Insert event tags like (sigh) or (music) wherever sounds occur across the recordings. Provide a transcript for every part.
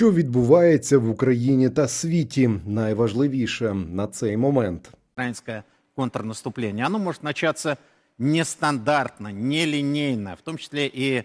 Що відбувається в Україні та світі, найважливіше на цей момент. украинское контрнаступление, оно может начаться нестандартно, нелинейно, в том числе и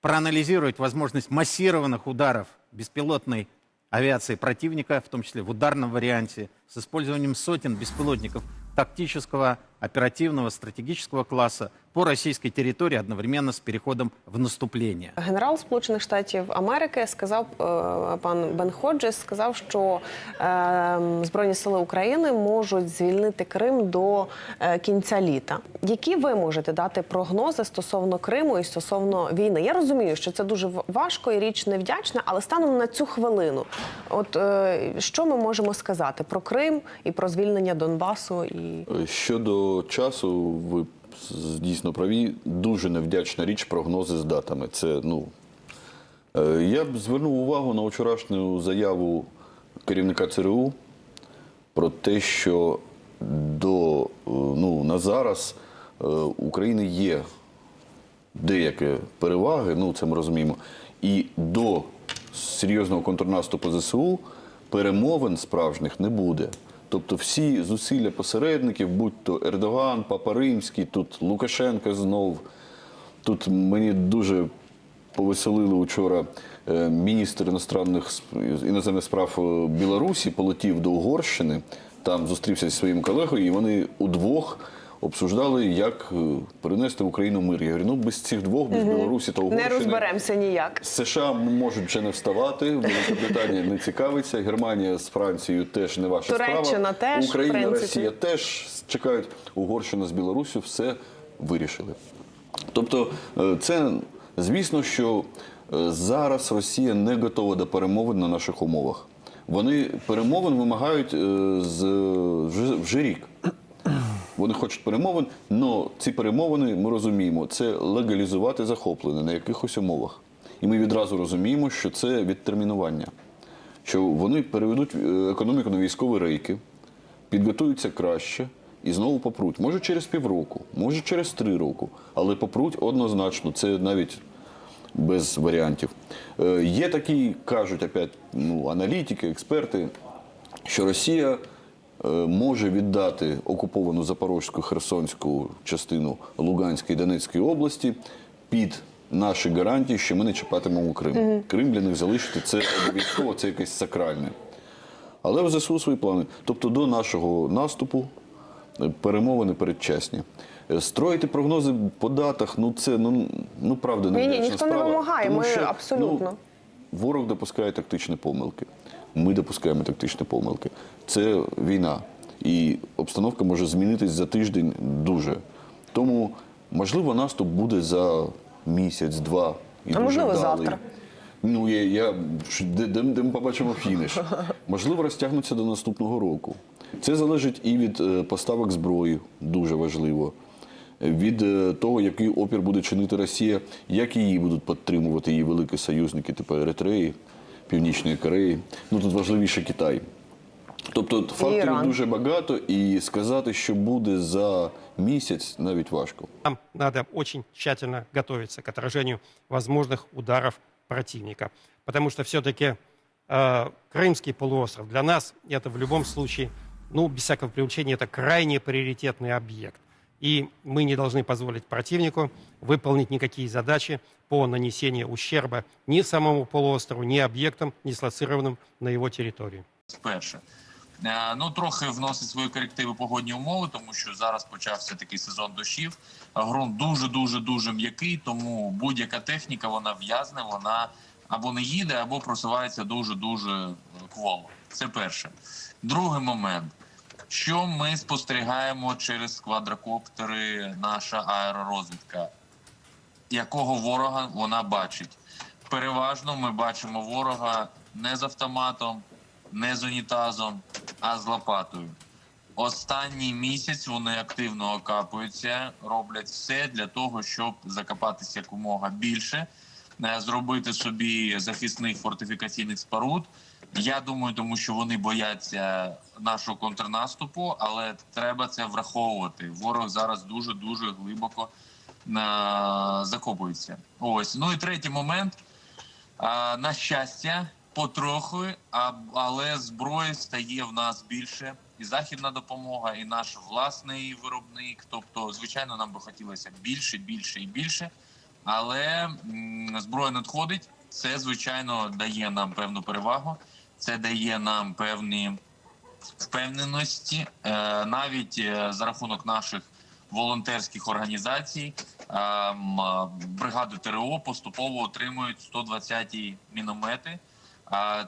проанализировать возможность массированных ударов беспилотной авиации противника, в том числе в ударном варианте, с использованием сотен беспилотников тактического, оперативного, стратегического класса по российской территории одновременно с переходом в наступление. Генерал Сполучених Штатів Америки сказав е, пан Бен Ходжес, сказав, що е, Збройні сили України можуть звільнити Крим до е, кінця літа. Які ви можете дати прогнози стосовно Криму і стосовно війни? Я розумію, що це дуже важко і річ невдячна, але станом на цю хвилину, от е, що ми можемо сказати про Крим і про звільнення Донбасу і Щодо часу, ви дійсно праві. Дуже невдячна річ прогнози з датами. Це ну е, я б звернув увагу на вчорашню заяву керівника ЦРУ про те, що до е, ну на зараз е, України є деякі переваги, ну це ми розуміємо. І до серйозного контрнаступу ЗСУ перемовин справжніх не буде. Тобто всі зусилля посередників, будь то Ердоган, Папа Римський, тут Лукашенко знов. Тут мені дуже повеселили вчора е, міністр іностранних іноземних справ е, Білорусі, полетів до Угорщини, там зустрівся зі своїм колегою, і вони удвох обсуждали, як е, перенести в Україну мир. Я говорю, ну без цих двох, без Білорусі та не розберемося ніяк. США можуть вже не вставати, Великобританія не цікавиться, Германія з Францією теж не ваша Туреччина справа. теж, Україна, принципі. Росія теж чекають. Угорщина з Білорусю все вирішили. Тобто, е, це звісно, що е, зараз Росія не готова до перемовин на наших умовах. Вони перемовин вимагають з вже, вже рік. Вони хочуть перемовин, але ці перемовини ми розуміємо, це легалізувати захоплене на якихось умовах. І ми відразу розуміємо, що це відтермінування, що вони переведуть е, економіку на військові рейки, підготуються краще і знову попруть. Може через півроку, може через три роки, але попруть однозначно. Це навіть без варіантів. Е, Є такі, кажуть ну, аналітики, експерти, що Росія може віддати окуповану Запорозьку, Херсонську частину Луганської і Донецької області під наші гарантії, що ми не чіпатимемо Крим. Крим для них залишити це обов'язково, це якесь сакральне. Але в ЗСУ свої плани. Тобто до нашого наступу е, перемовини передчасні. Е, Строїти прогнози по датах, ну це ну, ну правда не Ні-ні, ніхто не вимагає, ми абсолютно. Ну, ворог допускає тактичні помилки. Ми допускаємо тактичні помилки. Це війна. І обстановка може змінитись за тиждень дуже. Тому, можливо, наступ буде за місяць-два. І А дуже можливо, вдалий. завтра. Ну, я, я де, де, де ми побачимо фініш. (laughs) Можливо, розтягнуться до наступного року. Це залежить і від е, поставок зброї, дуже важливо. Від е, того, який опір буде чинити Росія, як її будуть підтримувати її великі союзники, типу Еритреї, Північної Кореї. Ну тут важливіше Китай. Тобто факторів Іран. дуже багато, і сказати, що буде за місяць, навіть важко. Нам надо очень тщательно готовиться к отражению возможных ударов противника. Потому что все-таки Крымский полуостров для нас это в любом случае, ну, без всякого привлечения, это крайне приоритетный объект. И мы не должны позволить противнику выполнить никакие задачи по нанесению ущерба ни самому полуострову, ни объектам, дислоцированным на его территории. Перше. Е, Ну, трохи вносить свої корективи погодні умови, тому що зараз почався такий сезон дощів. А Ґрунт дуже дуже дуже м'який, тому будь-яка техніка вона в'язне, вона або не їде, або просувається дуже дуже кволо. Це перше. Другий момент. Що ми спостерігаємо через квадрокоптери, наша аеророзвідка? якого ворога вона бачить. Переважно ми бачимо ворога не з автоматом, не з унітазом, а з лопатою. Останній місяць вони активно окапуються, роблять все для того, щоб закопатися якомога більше, зробити собі захисних фортифікаційних споруд. Я думаю, тому що вони бояться нашого контрнаступу, але треба це враховувати. Ворог зараз дуже дуже глибоко на закопується. Ось. Ну і третій момент. А, на щастя, Потроху, а, але зброї стає в нас більше. І західна допомога, і наш власний виробник. Тобто, звичайно, нам би хотілося більше, більше і більше. Але зброя надходить. Це звичайно дає нам певну перевагу. Це дає нам певні впевненості, е, навіть е, за рахунок наших волонтерських організацій. е, Бригади ТРО поступово отримують 120-ті міномети.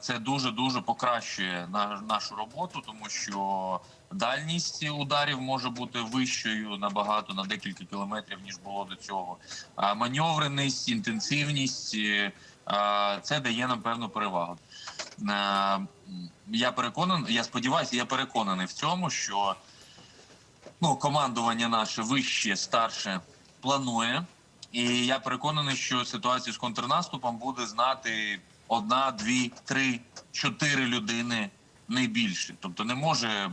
Це дуже дуже покращує на- нашу роботу, тому що дальність ударів може бути вищою набагато на декілька кілометрів ніж було до цього. А маневреність, інтенсивність е, це дає нам певну перевагу. Е, Я переконаний, я сподіваюся, я переконаний в цьому, що ну, командування наше вище, старше планує. І я переконаний, що ситуацію з контрнаступом буде знати одна, дві, три, чотири людини не більше. Тобто не може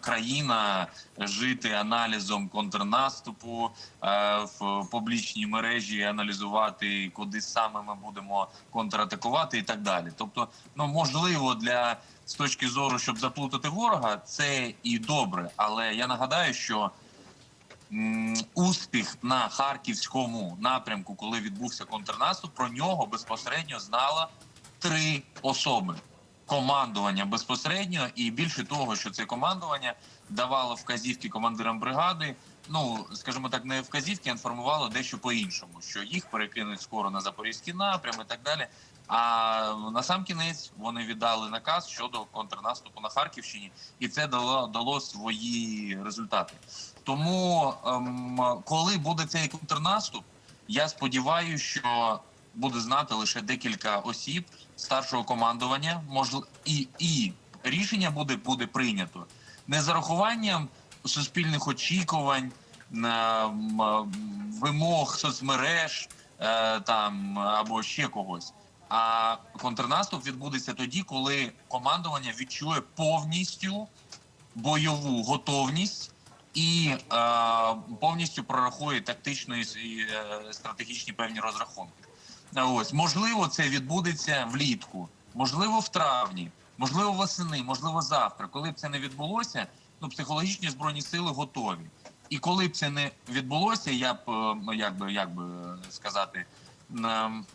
країна жити аналізом контрнаступу е, в публічній мережі, аналізувати, куди саме ми будемо контратакувати і так далі. Тобто, ну можливо, для з точки зору, щоб заплутати ворога, це і добре. Але я нагадаю, що успіх на харківському напрямку, коли відбувся контрнаступ, про нього безпосередньо знало три особи. Командування безпосередньо, і більше того, що це командування давало вказівки командирам бригади. Ну скажімо так, не вказівки, а інформувало дещо по-іншому, що їх перекинуть скоро на запорізький напрям і так далі. А на сам кінець вони віддали наказ щодо контрнаступу на Харківщині, і це дало дало свої результати. Тому, ем, коли буде цей контрнаступ, я сподіваюся, що буде знати лише декілька осіб старшого командування. Можливо, і, і рішення буде, буде прийнято не з урахуванням суспільних очікувань, м, м, вимог соцмереж е, там або ще когось. А контрнаступ відбудеться тоді, коли командування відчує повністю бойову готовність і е, повністю прорахує тактичні і е, стратегічні певні розрахунки. Ось можливо, це відбудеться влітку, можливо, в травні, можливо, восени, можливо, завтра. Коли б це не відбулося, ну психологічні збройні сили готові. І коли б це не відбулося, я б е, як би як би е, сказати, ем,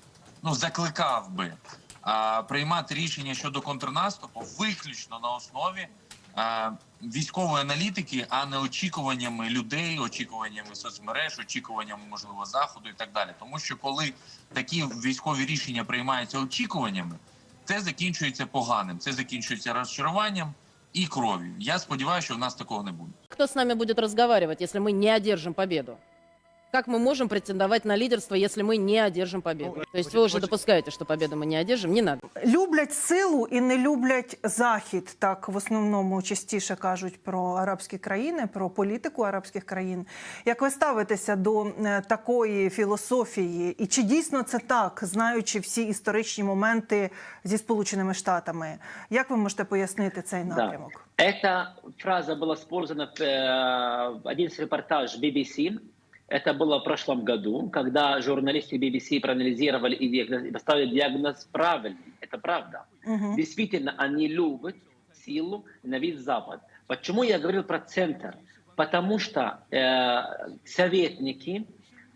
ну закликав би а, приймати рішення щодо контрнаступу виключно на основі а, військової аналітики, а не очікуваннями людей, очікуваннями соцмереж, очікуваннями можливо заходу і так далі. Тому що коли такі військові рішення приймаються очікуваннями, це закінчується поганим, це закінчується розчаруванням і кров'ю. Я сподіваюся, що в нас такого не буде. Хто з нами буде розмовляти, якщо ми не одержимо победу? Как мы можем претендовать на лидерство, если мы не одержим победу? Ну, То есть вы уже очень- допускаете, что победу мы не одержим? Не надо. Люблять силу і не люблять захід. Так в основному частіше кажуть про арабські країни, про політику арабських країн. Як ви ставитеся до е, такої філософії? І чи дійсно це так, знаючи всі історичні моменти зі Сполученими Штатами? Як ви можете пояснити цей напрямок? Эта фраза была использована в, э, в один репортаж BBC. Это было в прошлом году, когда журналисты BBC проанализировали и поставили диагноз правильный. Это правда. Угу. Действительно, они любят силу, ненавидят Запад. Почему я говорил про центр? Потому что э, советники,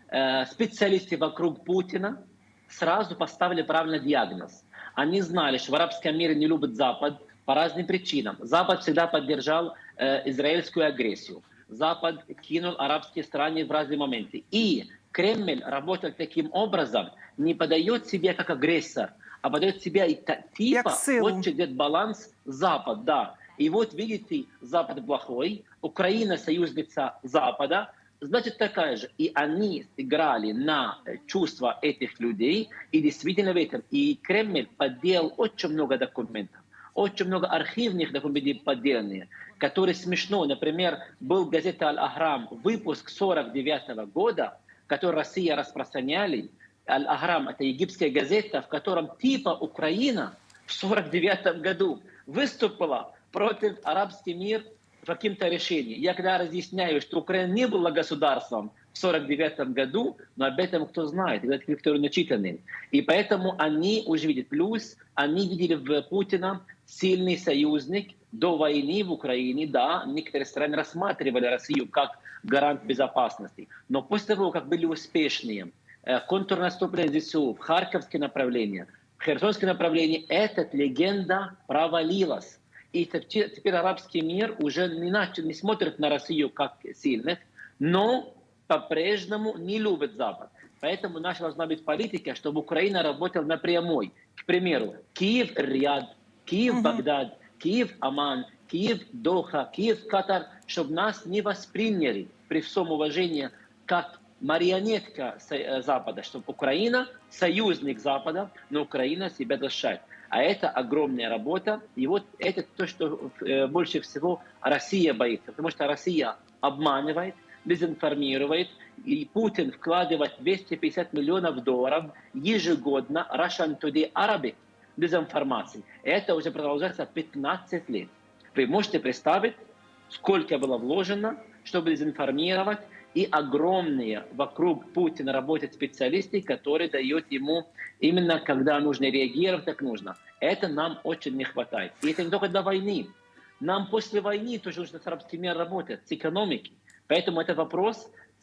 э, специалисты вокруг Путина сразу поставили правильный диагноз. Они знали, что в арабском мире не любят Запад по разным причинам. Запад всегда поддержал э, израильскую агрессию. Запад кинул арабские страны в разные моменты. И Кремль работал таким образом, не подает себя как агрессор, а подает себя и типа, вот идет баланс Запад, да. И вот видите, Запад плохой, Украина союзница Запада, значит такая же. И они играли на чувства этих людей, и действительно в этом. И Кремль подделал очень много документов, очень много архивных документов подделанные, которые смешно. Например, был газета «Аль-Ахрам», выпуск 49 года, который Россия распространяли. «Аль-Ахрам» — это египетская газета, в котором типа Украина в 49 году выступила против арабский мир в каким-то решении. Я когда разъясняю, что Украина не была государством в 49 году, но об этом кто знает, это те, кто начитаны. И поэтому они уже видят плюс, они видели в Путина сильный союзник до войны в Украине, да, некоторые страны рассматривали Россию как гарант безопасности. Но после того, как были успешные э, контрнаступления ЗСУ в Харьковское направление, в Херсонское направление, эта легенда провалилась. И те- теперь арабский мир уже не, начал, не смотрит на Россию как сильных, но по-прежнему не любит Запад. Поэтому наша должна быть политика, чтобы Украина работала напрямую. К примеру, Киев, Риад, Киев, Багдад, Киев, Аман, Киев, Доха, Киев, Катар, чтобы нас не восприняли при всем уважении как марионетка э, Запада, чтобы Украина союзник Запада, но Украина себя защищает. А это огромная работа. И вот это то, что э, больше всего Россия боится. Потому что Россия обманывает, дезинформирует, и Путин вкладывает 250 миллионов долларов ежегодно Russian Today Arabic дезинформации. Это уже продолжается 15 лет. Вы можете представить, сколько было вложено, чтобы дезинформировать, и огромные вокруг Путина работают специалисты, которые дают ему именно когда нужно реагировать, так нужно. Это нам очень не хватает. И это не только для войны. Нам после войны тоже нужно с арабским миром работать, с экономики. Поэтому это вопрос